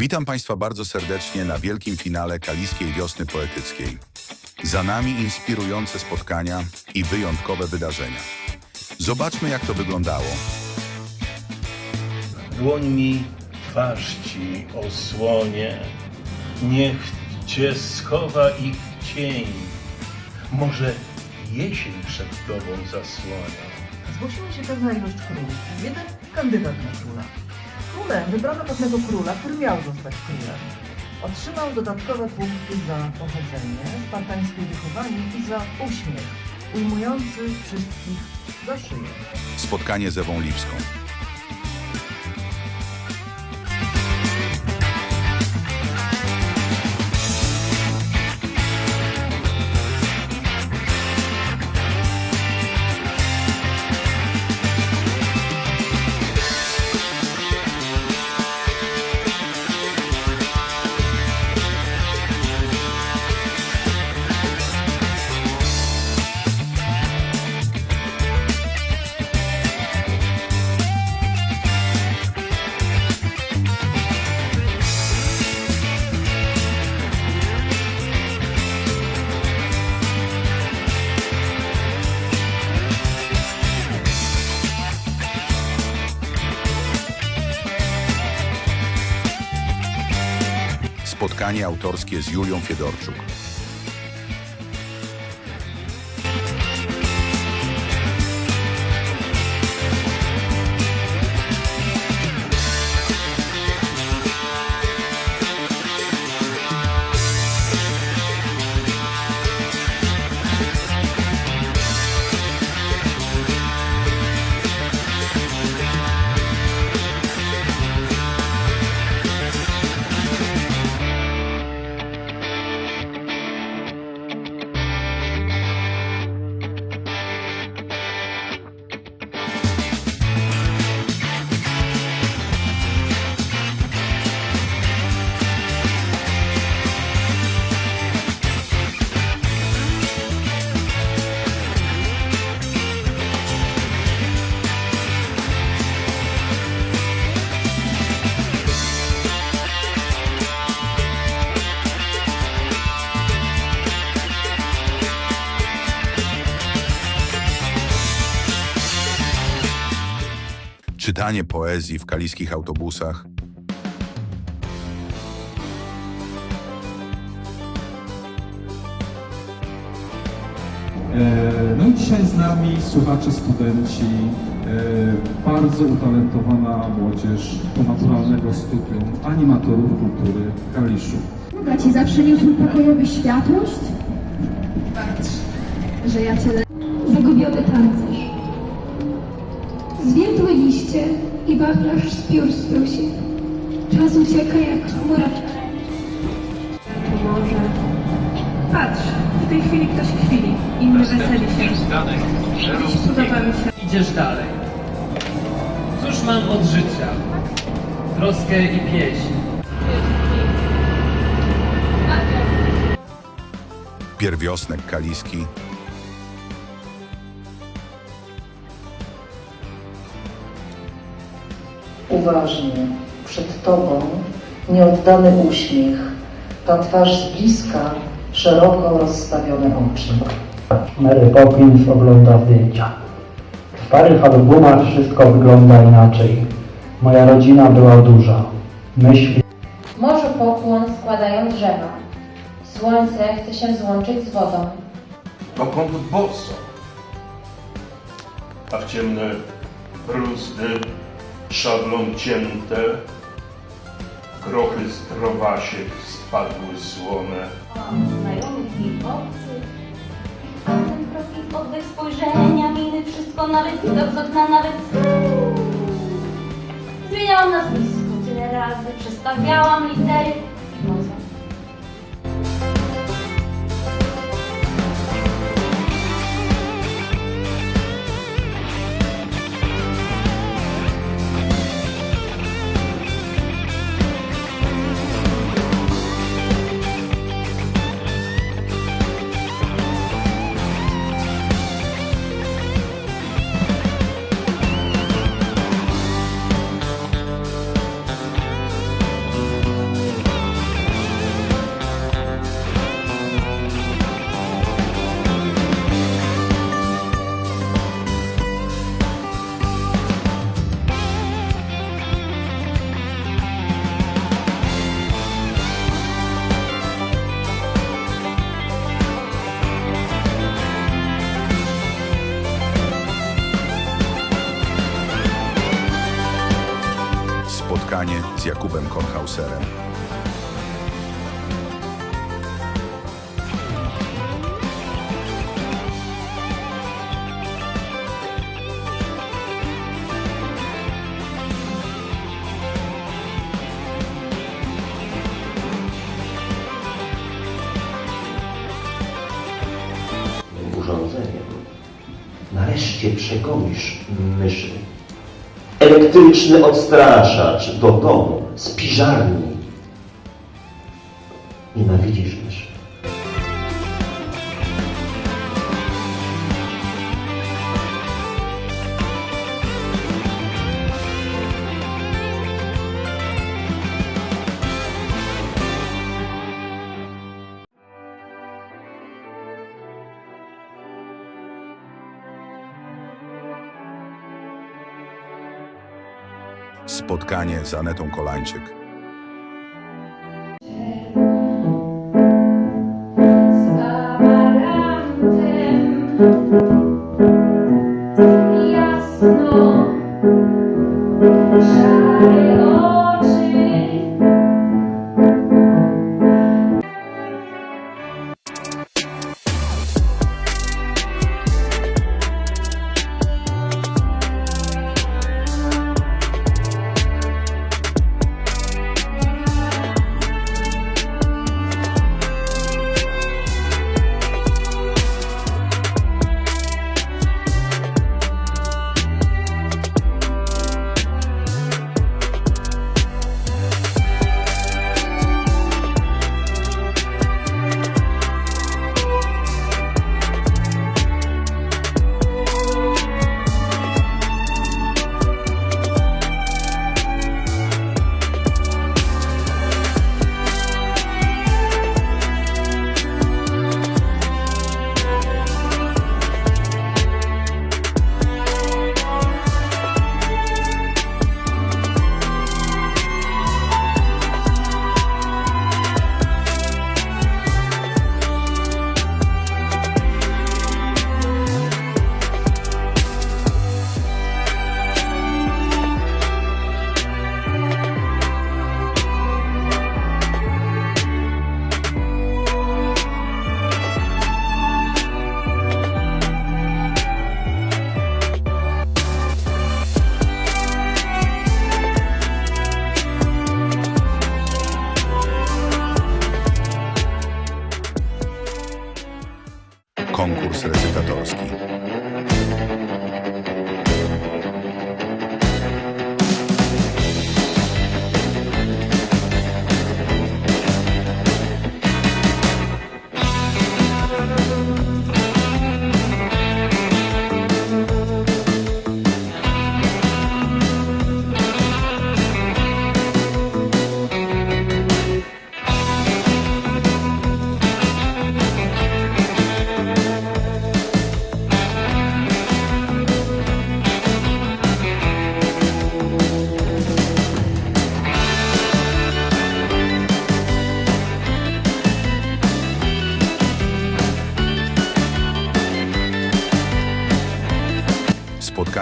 Witam Państwa bardzo serdecznie na wielkim finale Kaliskiej Wiosny Poetyckiej. Za nami inspirujące spotkania i wyjątkowe wydarzenia. Zobaczmy, jak to wyglądało. Dłońmi twarz ci osłonie, niech cię schowa ich cień. Może jesień przed tobą zasłania. Zgłosiła się pewna ilość królów, jeden kandydat na króla. Królem wybrano pewnego króla, który miał zostać królem. Otrzymał dodatkowe punkty za pochodzenie, spartańskie wychowanie i za uśmiech, ujmujący wszystkich za szyję. Spotkanie z Ewą Lipską. Spotkanie autorskie z Julią Fiedorczuk. Czytanie poezji w kaliskich autobusach. E, No i dzisiaj z nami słuchacze, studenci, e, bardzo utalentowana młodzież naturalnego studium animatorów kultury w Kaliszu. Boga ci zawsze niósł pokojowy światłość? Patrz, że ja cię... Zagubiony tancerz. Zwiędłe liście i wachlarz z piór strusi. Czas ucieka jak chmura. Może... Patrz, w tej chwili ktoś chwili, inny weseli się. Dziś podoba mi się. Idziesz dalej. Cóż mam od życia? Troskę i pieśń. Pierwiosnek kaliski. Uważnie, przed Tobą nieoddany uśmiech, ta twarz z bliska, szeroko rozstawione oczy. Mary Poppins ogląda zdjęcia. W starych albumach wszystko wygląda inaczej. Moja rodzina była duża. Myśli Morzu pokłon składają drzewa. Słońce chce się złączyć z wodą. Dokąd boso? A w ciemne bruzdy, szablą cięte, grochy zdrowasiek spadły słone. znajomych i obcych. Akcent, kroki, oddech, spojrzenia, miny, wszystko, nawet widok z okna, nawet. Zmieniałam nazwisko tyle razy, przestawiałam litery Jakubem Kornhauserem. urządzeniem. Nareszcie przegonisz myszy. Elektryczny odstraszacz do domu, z piżarni. Nienawidzisz myszy. Spotkanie z Anetą Kolańczyk.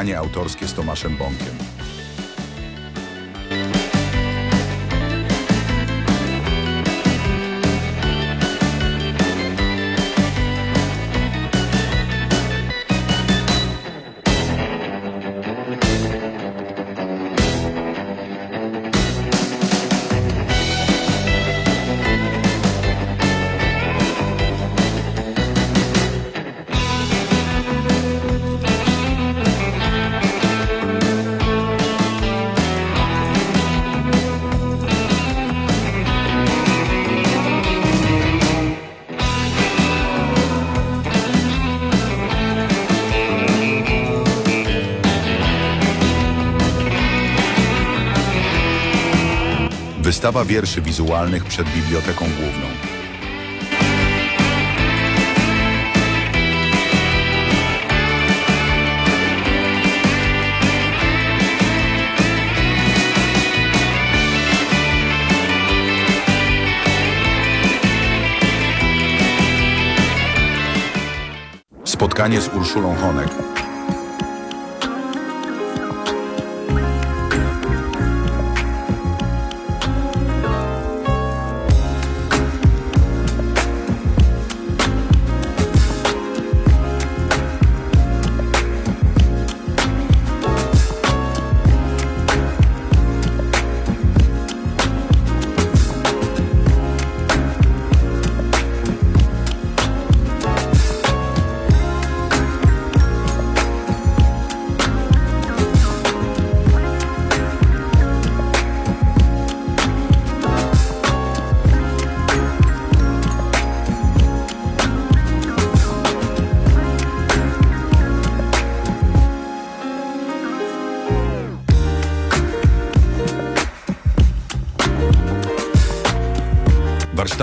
Spotkanie autorskie z Tomaszem Bąkiem. Wystawa wierszy wizualnych przed Biblioteką Główną. Spotkanie z Urszulą Honek.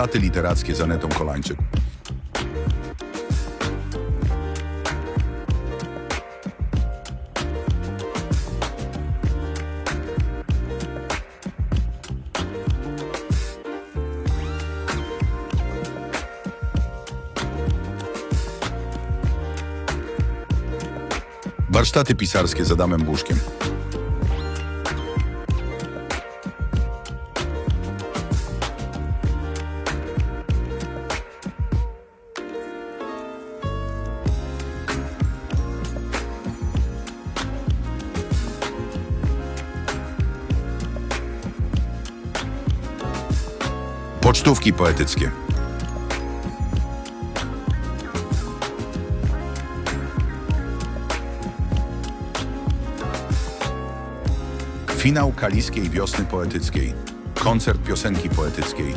Warsztaty literackie z Anetą Kolańczyk. Warsztaty pisarskie z Adamem Buszkiem. Pocztówki poetyckie. Finał Kaliskiej Wiosny Poetyckiej. Koncert piosenki poetyckiej.